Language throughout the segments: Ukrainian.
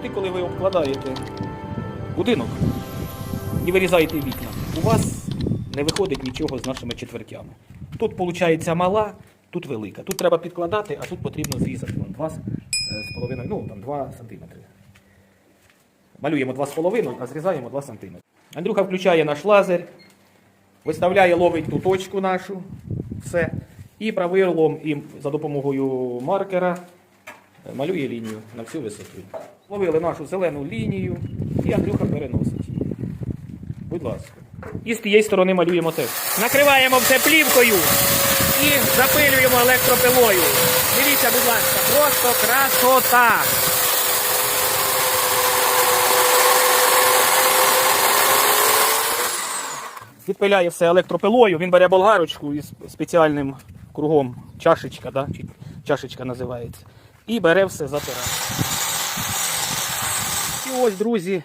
завжди, коли ви обкладаєте будинок і вирізаєте вікна, у вас не виходить нічого з нашими четвертями. Тут виходить мала, тут велика. Тут треба підкладати, а тут потрібно зрізати. Вон, два з е, з половиною, ну там 2 сантиметри. Малюємо 2,5, а зрізаємо 2 см. Андрюха включає наш лазер, виставляє, ловить ту точку нашу, все. І правилом і за допомогою маркера е, малює лінію на всю висоту. Ловили нашу зелену лінію і Андрюха переносить. Будь ласка. І з тієї сторони малюємо теж. Накриваємо все плівкою і запилюємо електропилою. Дивіться, будь ласка, просто красота! Відпиляє все електропилою, він бере болгарочку із спеціальним кругом, чашечка, да? чашечка називається. І бере все затирає. І ось, друзі,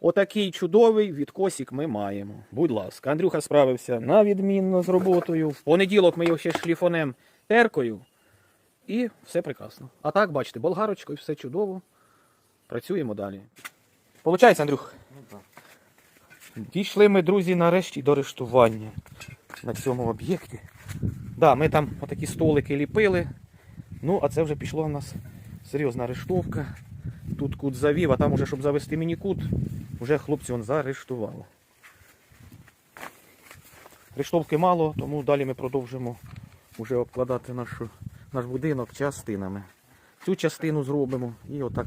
отакий чудовий відкосик ми маємо. Будь ласка, Андрюха справився на відмінно з роботою. В понеділок ми його ще шліфонем теркою. І все прекрасно. А так, бачите, болгарочкою, все чудово. Працюємо далі. Получається, Андрюх? Дійшли ми, друзі, нарешті до рештування на цьому об'єкті. Да, ми там отакі столики ліпили. Ну, а це вже пішло в нас серйозна рештовка. Тут кут завів, а там уже, щоб завести міні-кут, вже хлопці он заарештували. Рештовки мало, тому далі ми продовжимо вже обкладати нашу, наш будинок частинами. Цю частину зробимо і отак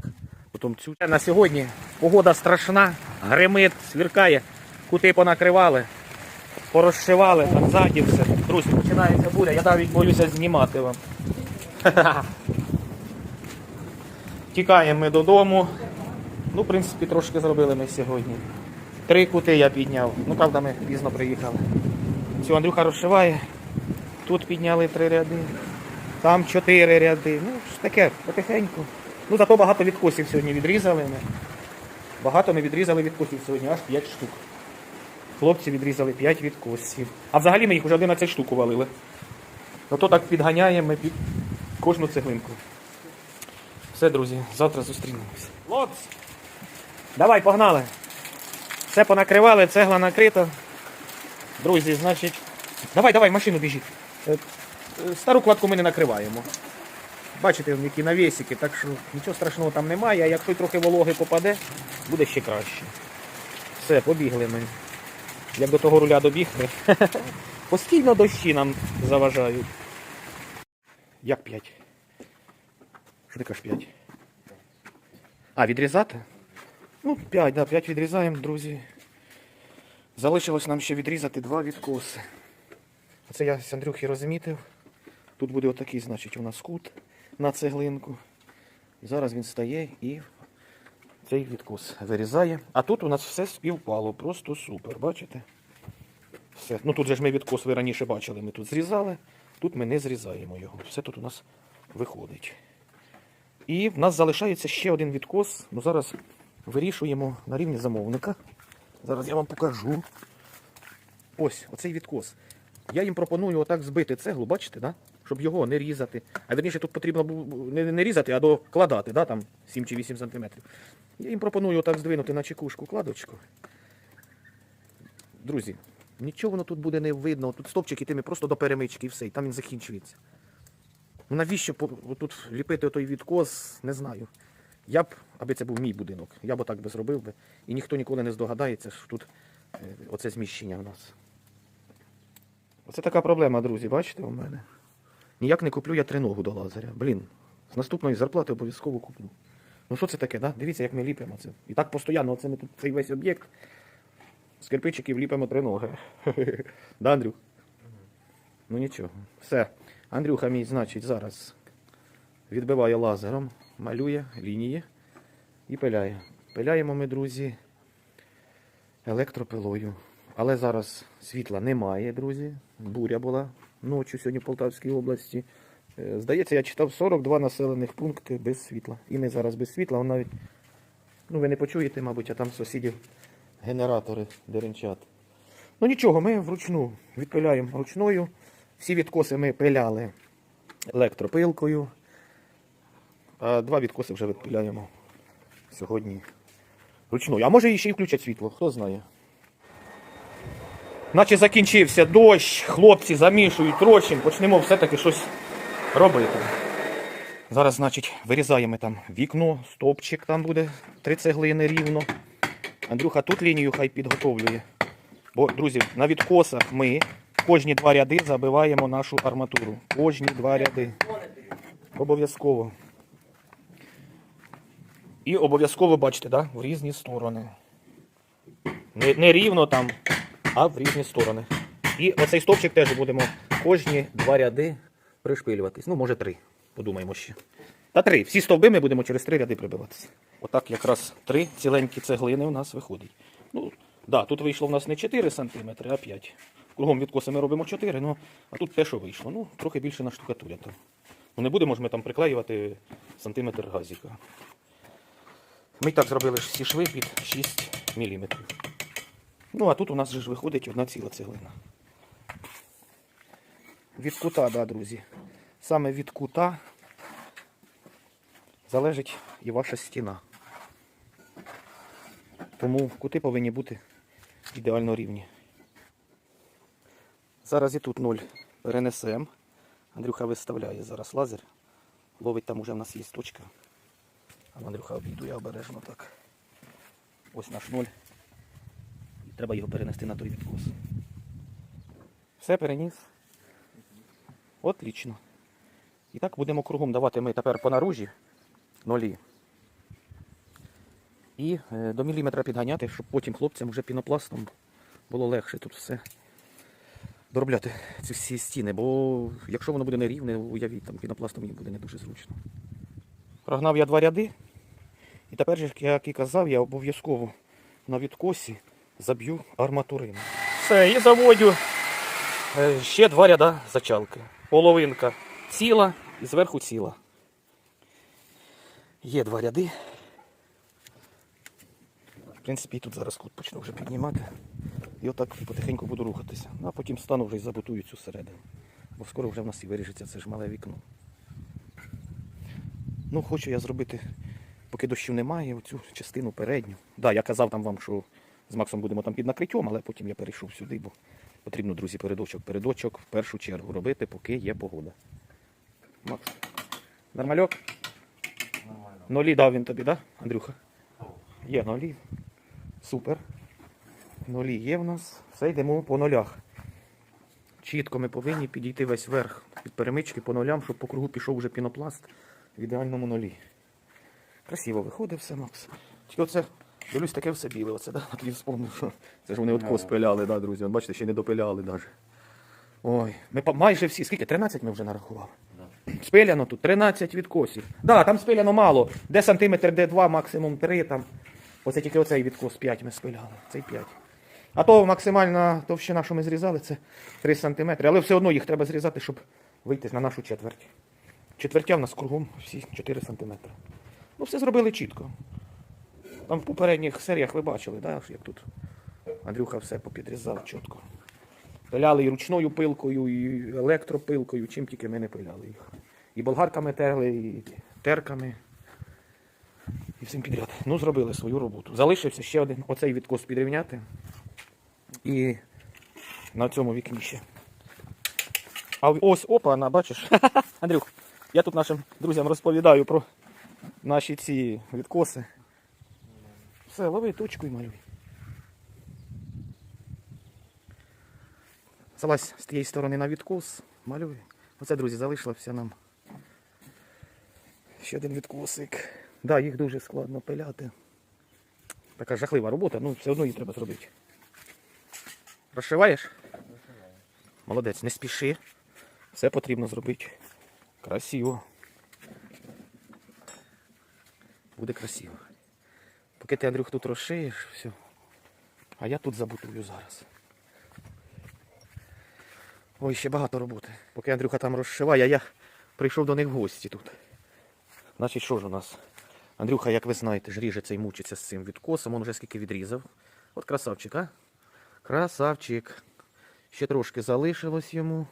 потім цю. На сьогодні погода страшна, гримить, свіркає, кути понакривали, порозшивали, там ззаді все. Друзі, починається буря, я навіть боюся знімати вам. Тікаємо ми додому. Ну, в принципі, трошки зробили ми сьогодні. Три кути я підняв. Ну, правда, ми пізно приїхали. Цю Андрюха розшиває. Тут підняли три ряди, там чотири ряди. Ну, таке, потихеньку. Ну, зато багато відкосів сьогодні відрізали ми. Багато ми відрізали відкосів сьогодні, аж 5 штук. Хлопці відрізали 5 відкосів. А взагалі ми їх вже 11 штук увалили. Ну то так підганяємо ми під кожну цеглинку. Все, друзі, завтра зустрінемось. Хлопці! Давай, погнали! Все понакривали, цегла накрита. Друзі, значить. Давай, давай, в машину біжіть. Е, е, Стару кладку ми не накриваємо. Бачите, які навісики, так що нічого страшного там немає, а якщо трохи вологи попаде, буде ще краще. Все, побігли ми. Як до того руля добігли. Постійно дощі нам заважають. Як п'ять? Що ти кажеш п'ять? А, відрізати? Ну, п'ять, да, п'ять відрізаємо, друзі. Залишилось нам ще відрізати два відкоси. Оце я з Андрюхи розмітив. Тут буде отакий, значить, у нас кут на цеглинку. І зараз він стає і цей відкос вирізає. А тут у нас все співпало, просто супер, бачите? Все. Ну тут же ж ми відкос ви раніше бачили, ми тут зрізали, тут ми не зрізаємо його. Все тут у нас виходить. І в нас залишається ще один відкос. Ну зараз вирішуємо на рівні замовника. Зараз я вам покажу. Ось, оцей відкос. Я їм пропоную отак збити цеглу, бачите, да? щоб його не різати. А верніше тут потрібно не, не різати, а докладати, да? там 7 чи 8 см. Я їм пропоную отак здвинути на чекушку кладочку. Друзі, нічого воно тут буде не видно. Тут стовпчики тими просто до перемички і все, і там він закінчується. Ну навіщо тут ліпити той відкос, не знаю. Я б, аби це був мій будинок, я б отак би зробив би. І ніхто ніколи не здогадається, що тут е, оце зміщення в нас. Оце така проблема, друзі, бачите у мене? Ніяк не куплю я триногу до лазаря. Блін, з наступної зарплати обов'язково куплю. Ну що це таке, да? Дивіться, як ми ліпимо це. І так постійно, оце ми тут цей весь об'єкт. З кирпичиків ліпимо триноги. да, Андрюх? Ну нічого. Все. Андрюха мій, значить, зараз відбиває лазером, малює лінії і пиляє. Пиляємо ми, друзі, електропилою. Але зараз світла немає, друзі. Буря була ночі сьогодні в Полтавській області. Е, Здається, я читав 42 населених пункти без світла. І ми зараз без світла. Он навіть, ну ви не почуєте, мабуть, а там сусідів генератори деренчат. Ну нічого, ми вручну відпиляємо ручною. Всі відкоси ми пиляли електропилкою. А два відкоси вже відпиляємо сьогодні ручною. А може і ще й включать світло, хто знає. Наче закінчився дощ, хлопці замішують розчин, почнемо все-таки щось робити. Зараз, значить, вирізаємо там вікно, стовпчик там буде, три цеглини рівно. Андрюха тут лінію хай підготовлює. Бо, друзі, на відкосах ми кожні два ряди забиваємо нашу арматуру. Кожні два ряди. Обов'язково. І обов'язково бачите, да? в різні сторони. Не, не рівно там, а в різні сторони. І оцей стовпчик теж будемо кожні два ряди пришпилюватись. Ну, може три. Подумаємо ще. Та три. Всі стовби ми будемо через три ряди прибиватися. Отак якраз три ціленькі цеглини у нас виходить. Ну, да, тут вийшло в нас не 4 см, а 5. Кругом відкоси ми робимо 4, ну, а тут те, що вийшло. Ну, трохи більше на штукатуря. Ну, не будемо ж ми там приклеювати сантиметр газіка. Ми так зробили всі шви під 6 мм. Ну, а тут у нас же ж виходить одна ціла цеглина. Від кута, да, друзі. Саме від кута залежить і ваша стіна. Тому кути повинні бути ідеально рівні. Зараз і тут 0 перенесемо. Андрюха виставляє зараз лазер. Ловить там уже в нас є точка. А Андрюха обійду, я обережно так. Ось наш 0. Треба його перенести на той відкос. Все переніс. Отлично. І так будемо кругом давати ми тепер по наружі нолі. І е, до міліметра підганяти, щоб потім хлопцям вже пінопластом було легше тут все доробляти ці всі стіни. Бо якщо воно буде нерівне, уявіть, там пінопластом їм буде не дуже зручно. Прогнав я два ряди. І тепер, як і казав, я обов'язково на відкосі заб'ю арматурину. Все, і заводю е, ще два ряда зачалки. Половинка ціла і зверху ціла. Є два ряди. В принципі, і тут зараз кут почну вже піднімати. І отак потихеньку буду рухатися. Ну, а потім стану вже і забутую цю середину. Бо скоро вже в нас і виріжеться це ж мале вікно. Ну, хочу я зробити, поки дощів немає, оцю частину передню. Так, да, я казав там вам, що з Максом будемо там під накриттям, але потім я перейшов сюди, бо потрібно, друзі, передочок. Передочок в першу чергу робити, поки є погода. Макс. Нормальок? Нормально. Нолі дав він тобі, так, да, Андрюха? Є нолі. Супер. Нолі є в нас. Все йдемо по нолях. Чітко ми повинні підійти весь верх під перемички по нолям, щоб по кругу пішов вже пінопласт в ідеальному нолі. Красиво виходить все, Макс. Тільки оце, дивлюсь, таке все біле. Оце, да? Тоді вспомнив, що це ж вони Ага. пиляли, да, друзі. От бачите, ще не допиляли навіть. Ой, ми майже всі, скільки? 13 ми вже нарахували. Спиляно тут 13 відкосів. Да, там спиляно мало. Де сантиметр, де 2, максимум 3 там. Оце тільки оцей відкос 5 ми спиляли. Цей 5. А то максимальна товщина, що ми зрізали, це 3 сантиметри. Але все одно їх треба зрізати, щоб вийти на нашу четверть. Четвертя в нас кругом всі 4 сантиметри. Ну, все зробили чітко. Там в попередніх серіях ви бачили, да, як тут Андрюха все попідрізав чітко. Пиляли і ручною пилкою, і електропилкою, чим тільки ми не пиляли їх. І болгарками терли, і терками. І всім підряд. Ну, зробили свою роботу. Залишився ще один оцей відкос підрівняти. І на цьому вікні ще. А ось опа, на, бачиш. Андрюх, я тут нашим друзям розповідаю про наші ці відкоси. Все, лови точку і малюй. Залазь з тієї сторони на відкос, малюй. Оце, друзі, залишилося нам. Ще один відкосик. Да, їх дуже складно пиляти. Така жахлива робота, ну все одно її треба зробити. Розшиваєш? Молодець, не спіши. Все потрібно зробити красиво. Буде красиво. Поки ти, Андрюх, тут розшиєш, все. А я тут забутую зараз. Ой, ще багато роботи. Поки Андрюха там розшиває, а я прийшов до них в гості тут. Значить, що ж у нас? Андрюха, як ви знаєте, ж ріжеться і мучиться з цим відкосом. Он вже скільки відрізав. От красавчик, а? Красавчик. Ще трошки залишилось йому.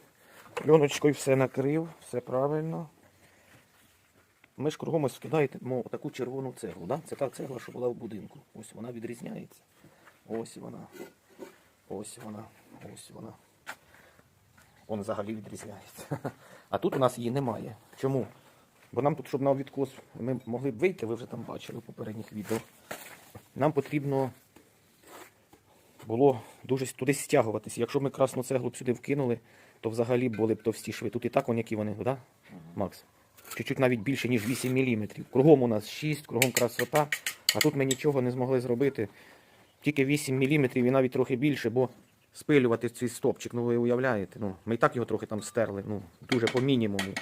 Льоночкою все накрив, все правильно. ми ж кругом ось вкидаємо таку червону цеглу. Да? Це та цегла, що була в будинку. Ось вона відрізняється. Ось вона. Ось вона. Ось вона. Он взагалі відрізняється. А тут у нас її немає. Чому? Бо нам тут, щоб на відкос ми могли б вийти, ви вже там бачили в попередніх відео. Нам потрібно було дуже туди стягуватися. Якщо ми красну цеглу б сюди вкинули, то взагалі були б товсті шви. Тут і так які вони, да? Макс? Чуть-чуть навіть більше, ніж 8 мм. Кругом у нас 6, кругом красота. А тут ми нічого не змогли зробити. Тільки 8 мм і навіть трохи більше, бо спилювати цей стопчик, ну ви уявляєте. Ну, ми і так його трохи там стерли, ну, дуже по мінімуму.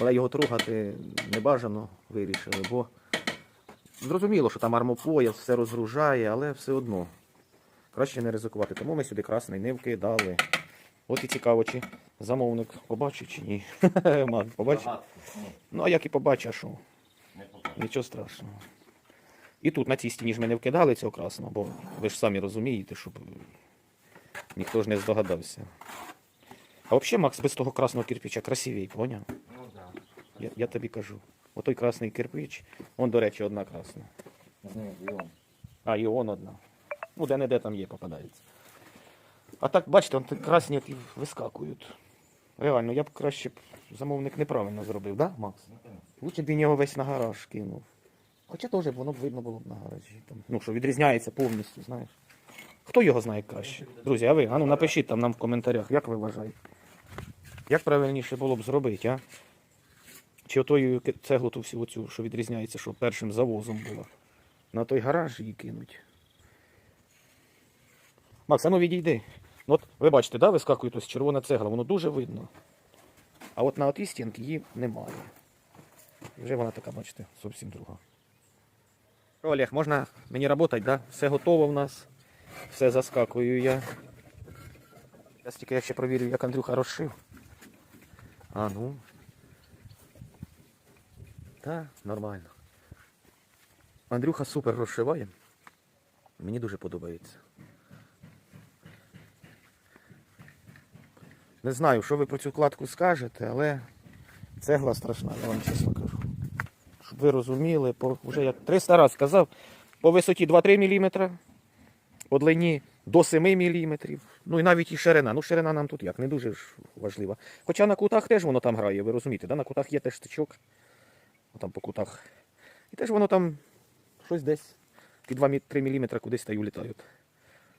Але його трогати не бажано вирішили, бо зрозуміло, що там армопояс все розгружає, але все одно. Краще не ризикувати. Тому ми сюди красний не вкидали. От і цікаво, чи замовник побачив чи ні. Мак, побачив? Ну, а як і побачив, що нічого страшного. І тут на цій стіні ж ми не вкидали цього красного, бо ви ж самі розумієте, щоб ніхто ж не здогадався. А взагалі, Макс, без того красного кирпича красивий, поняв? Ну да. Я, я тобі кажу. Отой красний кирпич, он, до речі, одна красна. А, і он одна. Ну, де-не-де там є, попадається. А так, бачите, он красні вискакують. Реально, я б краще б замовник неправильно зробив, да, Макс? Лучше б він його весь на гараж кинув. Хоча теж воно б видно було б на гаражі. Там, ну, що відрізняється повністю, знаєш. Хто його знає краще? Друзі, а ви? А ну напишіть там нам в коментарях, як ви вважаєте? Як правильніше було б зробити, а? Чи отою цеглу ту всю оцю, що відрізняється, що першим завозом була. На той гараж її кинуть. Макс, а ну відійди. Ну, от ви бачите, да, вискакує ось червона цегла, воно дуже видно. А от на отій стінці її немає. Вже вона така, бачите, зовсім друга. Олег, можна мені працювати, да? Все готово в нас. Все заскакую я. Зараз тільки я ще провірю, як Андрюха розшив. А ну. Так, нормально. Андрюха супер розшиває. Мені дуже подобається. Не знаю, що ви про цю кладку скажете, але цегла страшна, я вам чесно кажу. Щоб ви розуміли, по, вже я 300 разів сказав, по висоті 2-3 мм, по длині до 7 мм, ну і навіть і ширина. Ну, ширина нам тут як, не дуже важлива. Хоча на кутах теж воно там грає, ви розумієте, да? на кутах є теж стичок. Там по кутах. І теж воно там щось десь ті 2-3 мм кудись та й улітають.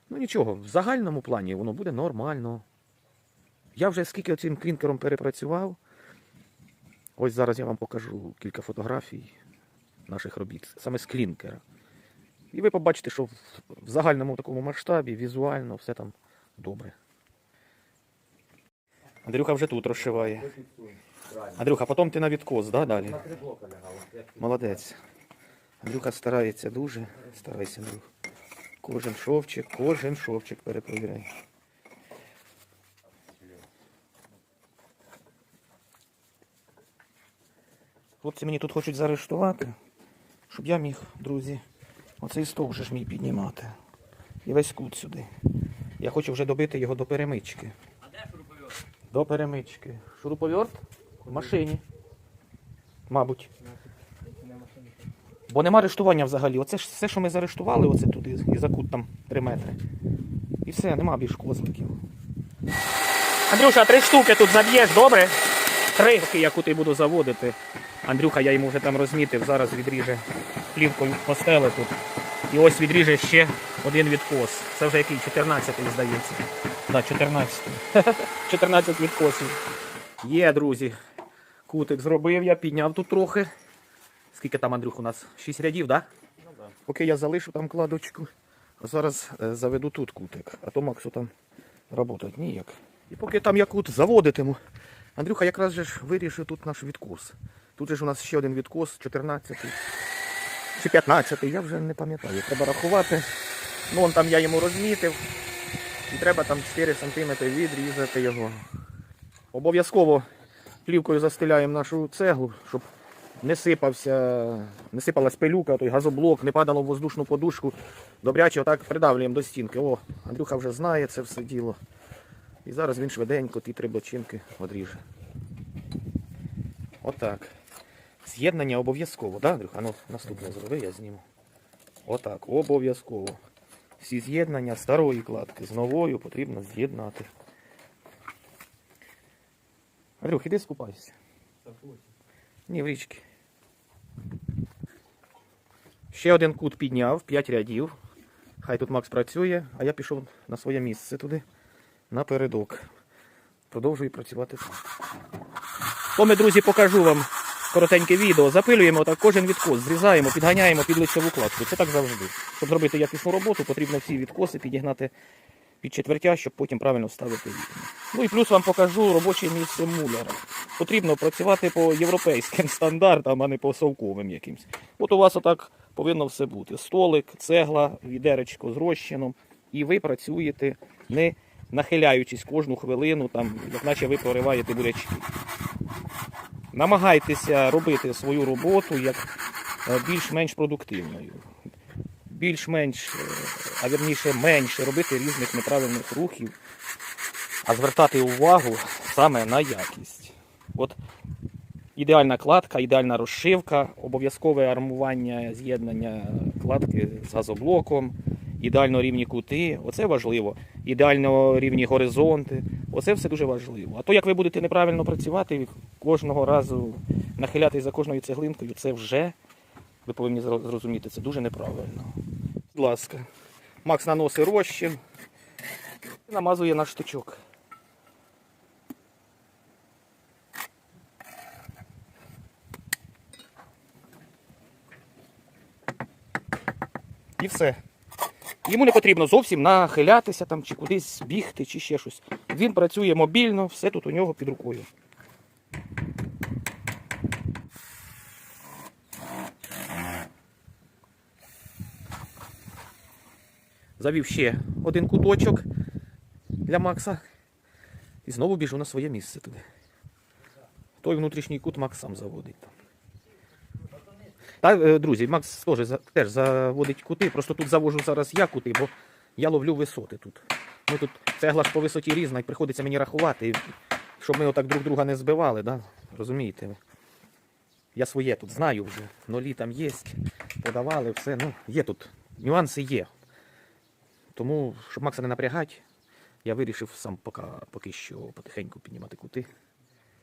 Ну нічого, в загальному плані воно буде нормально. Я вже скільки цим клінкером перепрацював. Ось зараз я вам покажу кілька фотографій наших робіт, саме з клінкера. І ви побачите, що в загальному такому масштабі, візуально, все там добре. Андрюха вже тут розшиває. Андрюха, потім ти на відкос, да, далі? Молодець. Андрюха старається дуже. Старайся, Андрюх. Кожен шовчик, кожен шовчик перепровіряй. Хлопці мені тут хочуть заарештувати, щоб я міг, друзі, оцей стовп вже ж мій піднімати. І весь кут сюди. Я хочу вже добити його до перемички. А де шуруповерт? До перемички. Шуруповерт? В машині. Мабуть. Бо нема арештування взагалі. Оце ж все, що ми заарештували, оце туди, і за кут там 3 метри. І все, нема більш козликів. Андрюша, три штуки тут заб'єш, добре? Три, яку ти буду заводити. Андрюха, я йому вже там розмітив, зараз відріже плівкою постели тут. І ось відріже ще один відкос. Це вже який? 14-й, здається. Так, 14. 14 відкосів. Є, друзі. Кутик зробив я, підняв тут трохи. Скільки там, Андрюх, у нас? 6 рядів, так? Да? Ну да. Поки я залишу там кладочку. Зараз е, заведу тут кутик, а то Максу там працювати ніяк. І поки там я кут заводитиму, Андрюха якраз же ж вирішив тут наш відкос. Тут же ж у нас ще один відкос, 14 чи 15 я вже не пам'ятаю. Треба рахувати. Ну, он там я йому розмітив. І треба там 4 см відрізати його. Обов'язково плівкою застеляємо нашу цеглу, щоб не сипався, не сипалась пилюка, той газоблок, не падало в воздушну подушку. Добряче отак придавлюємо до стінки. О, Андрюха вже знає це все діло. І зараз він швиденько ті три бочинки одріже. Отак. З'єднання обов'язково, да, Андрюха? Ну, наступне зроби, я зніму. Отак, обов'язково. Всі з'єднання старої кладки з новою потрібно з'єднати. Андрюх, іди скупайся. Ні, в річки. Ще один кут підняв, 5 рядів. Хай тут Макс працює, а я пішов на своє місце туди, напередок. Продовжую працювати там. То ми, друзі, покажу вам коротеньке відео. Запилюємо так кожен відкос, зрізаємо, підганяємо під лицеву кладку. Це так завжди. Щоб зробити якісну роботу, потрібно всі відкоси підігнати під четвертя, щоб потім правильно вставити вікна. Ну і плюс вам покажу робоче місце муляра. Потрібно працювати по європейським стандартам, а не по совковим якимсь. От у вас отак повинно все бути. Столик, цегла, відеречко з розчином. І ви працюєте не нахиляючись кожну хвилину, там, як наче ви прориваєте бурячки. Намагайтеся робити свою роботу як е, більш-менш продуктивною. Більш-менш, е, а вірніше менше робити різних неправильних рухів, а звертати увагу саме на якість. От ідеальна кладка, ідеальна розшивка, обов'язкове армування з'єднання кладки з газоблоком, ідеально рівні кути. Оце важливо. Ідеально рівні горизонти. Оце все дуже важливо. А то, як ви будете неправильно працювати, кожного разу нахилятись за кожною цеглинкою, це вже, ви повинні зрозуміти, це дуже неправильно. Будь ласка, Макс наносить розчин і намазує наш штучок. І все. Йому не потрібно зовсім нахилятися там, чи кудись бігти, чи ще щось. Він працює мобільно, все тут у нього під рукою. Завів ще один куточок для Макса. І знову біжу на своє місце туди. Той внутрішній кут Макс сам заводить там. Та, е, друзі, Макс теж, теж заводить кути. Просто тут завожу зараз я кути, бо я ловлю висоти тут. Ми тут цегла ж по висоті різна, і приходиться мені рахувати, щоб ми отак друг друга не збивали, да? розумієте? Я своє тут знаю вже. Нолі там є, подавали, все. Ну, є тут. Нюанси є. Тому, щоб Макса не напрягати, я вирішив сам поки, поки що потихеньку піднімати кути.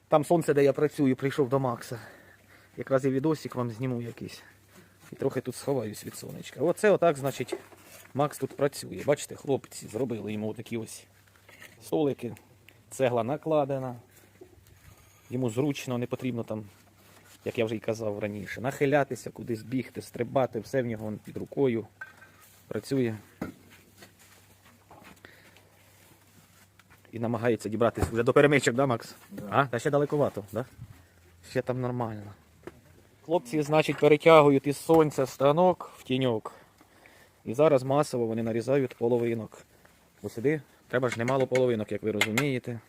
Там сонце, де я працюю, прийшов до Макса. Якраз і відосик вам зніму якийсь. І трохи тут сховаюсь від сонечка. Оце отак, значить, Макс тут працює. Бачите, хлопці зробили йому такі ось столики. Цегла накладена. Йому зручно, не потрібно там, як я вже й казав раніше, нахилятися, кудись бігти, стрибати, все в нього під рукою. Працює. І намагається дібратися вже до перемичок, да, Макс? А, та ще далековато, да? Ще там нормально. Хлопці, значить, перетягують із сонця станок в тіньок. І зараз масово вони нарізають половинок. Бо сюди треба ж немало половинок, як ви розумієте.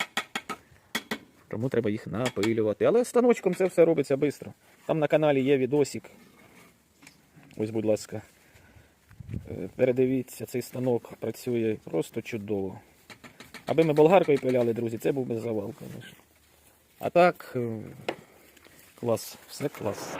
Тому треба їх напилювати. Але станочком це все робиться швидко. Там на каналі є відосик. Ось, будь ласка. Е, Передивіться, цей станок працює просто чудово. Аби ми болгаркою пиляли, друзі, це був би завал, звісно. А так, е, клас, все клас.